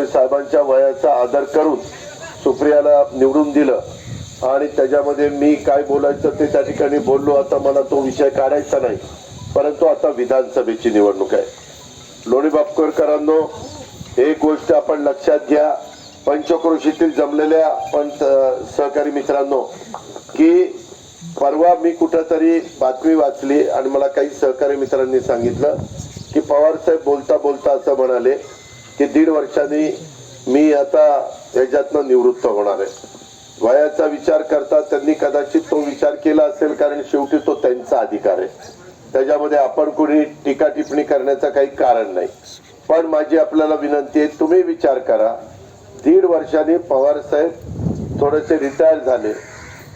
साहेबांच्या वयाचा आदर करून सुप्रियाला निवडून दिलं. आणि त्याच्यामध्ये मी काय बोलायचं ते त्या ठिकाणी बोललो. आता मला तो विषय काढायचा नाही. परंतु आता विधानसभेची निवडणूक आहे. लोणी बापकरकरांनो एक गोष्ट आपण लक्षात घ्या. पंचक्रोशीतील जमलेल्या पण सहकारी मित्रांनो की परवा मी कुठंतरी बातमी वाचली आणि मला काही सहकारी मित्रांनी सांगितलं की पवार साहेब बोलता बोलता असं म्हणाले की दीड वर्षांनी मी आता ह्याच्यातनं निवृत्त होणार आहे. वयाचा विचार करता त्यांनी कदाचित तो विचार केला असेल कारण शेवटी तो त्यांचा अधिकार आहे. त्याच्यामध्ये आपण कोणी टीका टिप्पणी करण्याचं काही कारण नाही. पण माझी आपल्याला विनंती आहे तुम्ही विचार करा. दीड वर्षांनी पवार साहेब थोडेसे रिटायर झाले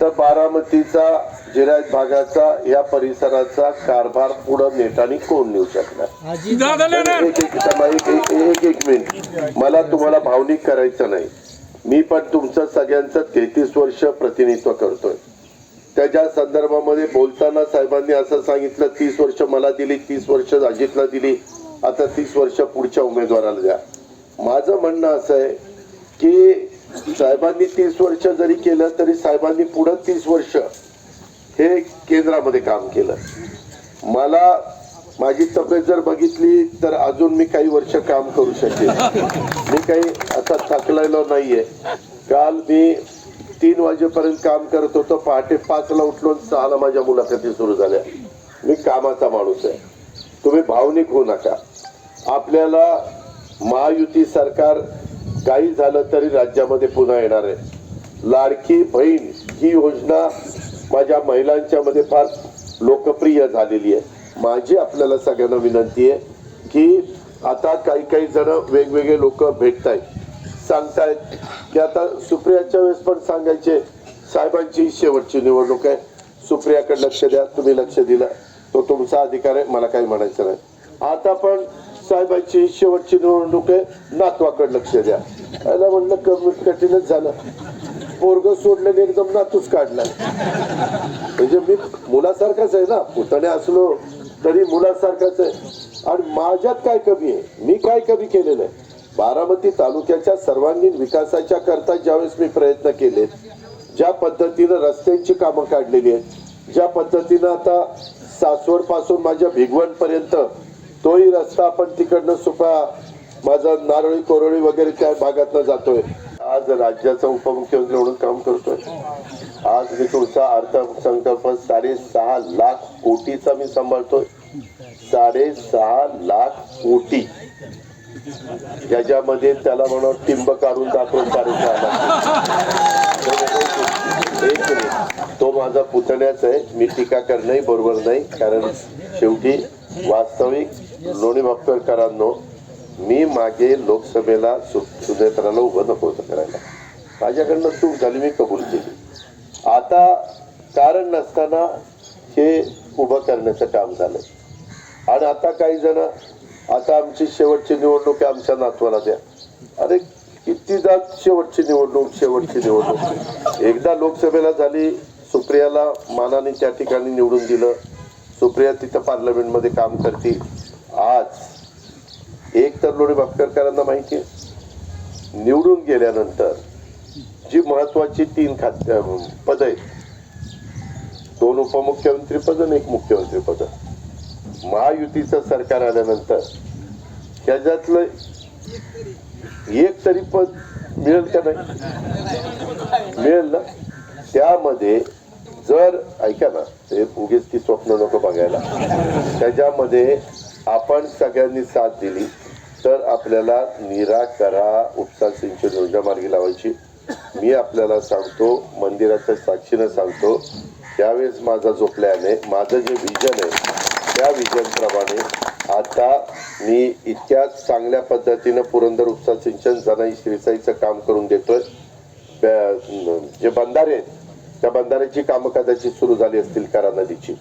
तर बारामतीचा जिरायत भागाचा या परिसराचा कारभार पुढं नेटाने कोण नेऊ शकणार? एक एक एक मिनिट. मला तुम्हाला भावनिक करायचं नाही. मी पण तुमचं सगळ्यांचं तेहतीस वर्ष प्रतिनिधित्व करतोय. त्याच्या संदर्भामध्ये बोलताना साहेबांनी असं सांगितलं तीस वर्ष मला दिली तीस वर्ष अजितला दिली आता तीस वर्ष पुढच्या उमेदवाराला द्या. माझं म्हणणं असं आहे की साहेबांनी तीस वर्ष जरी केलं तरी साहेबांनी पुढं तीस वर्ष हे केंद्रामध्ये काम केलं. मला माझी तब्येत जर बघितली तर अजून मी काही वर्ष काम करू शकेल मी काही असा थकलेलो नाहीये. काल मी तीन वाजेपर्यंत काम करत होतो पहाटे पाचला उठलो सहाला माझ्या मुलाखती सुरू झाल्या. मी कामाचा माणूस आहे. तुम्ही भावनिक होऊ नका. आपल्याला महायुती सरकार काही झालं तरी राज्यामध्ये पुन्हा येणार आहे. लाडकी बहीण ही योजना माझ्या महिलांच्या मध्ये फार लोकप्रिय झालेली आहे. माझी आपल्याला सगळ्यांना विनंती आहे की आता काही काही जण वेगवेगळे लोक भेटत आहेत सांगतायत की आता सुप्रियाच्या वेळेस पण सांगायचे साहेबांची शेवटची निवडणूक आहे. सुप्रियाकडे लक्ष द्या तुम्ही लक्ष दिलं. तो तुमचा अधिकार आहे मला काही म्हणायचं नाही. आता पण साहेबांची ही शेवटची निवडणूक आहे नातवाकडे लक्ष द्या. याला म्हणलं कमी कठीणच झालं. पोरग सोडलं आणि एकदम नातूच काढला. म्हणजे मी मुलासारखाच आहे ना. पुतणे असलो तरी मुलासारखाच आहे. आणि माझ्यात काय कमी आहे? मी काय कमी केलेलं आहे? बारामती तालुक्याच्या सर्वांगीण विकासाच्या करता ज्यावेळेस मी प्रयत्न केले ज्या पद्धतीनं रस्त्यांची कामं काढलेली आहेत ज्या पद्धतीनं आता सासवडपासून माझ्या भिगवण पर्यंत तोही रस्ता आपण तिकडनं सुपा माझा नारळी कोरळी वगैरे त्या भागातनं जातोय. आज राज्याचा उपमुख्यमंत्री म्हणून काम करतोय. आज मी तुमचा अर्थसंकल्प साडेसहा लाख कोटीचा मी सांभाळतोय. साडेसहा लाख कोटी. याच्यामध्ये त्याला म्हणून टिंब काढून दाखवून साडेसहा तो माझा पुतण्याच आहे. मी टीका करणंही बरोबर नाही. कारण शेवटी वास्तविक लोणी बापकरकरांनो मी मागे लोकसभेला सु सुनेत्राला उभं नको होतं करायला. माझ्याकडनं चूक झाली मी कबूल केली. आता कारण नसताना हे उभं करण्याचं काम झालं आणि आता काही जण आता आमची शेवटची निवडणूक आहे आमच्या नातवाला द्या. अरे किती जात शेवटची निवडणूक शेवटची निवडणूक. एकदा लोकसभेला झाली सुप्रियाला मानाने त्या ठिकाणी निवडून दिलं. सुप्रिया तिथं पार्लमेंटमध्ये काम करते आज एक तर लोणी भापकरकरांना माहिती आहे निवडून गेल्यानंतर जी महत्वाची तीन खाद्य पद आहेत दोन उपमुख्यमंत्री पद आणि एक मुख्यमंत्री पद. महायुतीचं सरकार आल्यानंतर त्याच्यातलं एक तरी पद मिळेल का नाही? मिळेल ना? त्यामध्ये जर ऐका ना ते उगीच ती स्वप्न नको बघायला. त्याच्यामध्ये आपण सगळ्यांनी साथ दिली. तर आपल्याला निराकरा उपसा सिंचन योजना मार्गी लावायची. मी आपल्याला सांगतो मंदिराच्या साक्षीनं सांगतो त्यावेळेस माझा जो प्लॅन आहे माझं जे विजन आहे त्या विजनप्रमाणे आता मी इतक्या चांगल्या पद्धतीनं पुरंदर उपसा सिंचन जनाई श्रीसाईचं काम करून देतोय. त्या- जे बंधारे आहेत त्या बंधाऱ्याची कामं कदाचित सुरू झाली असतील करा नदीची.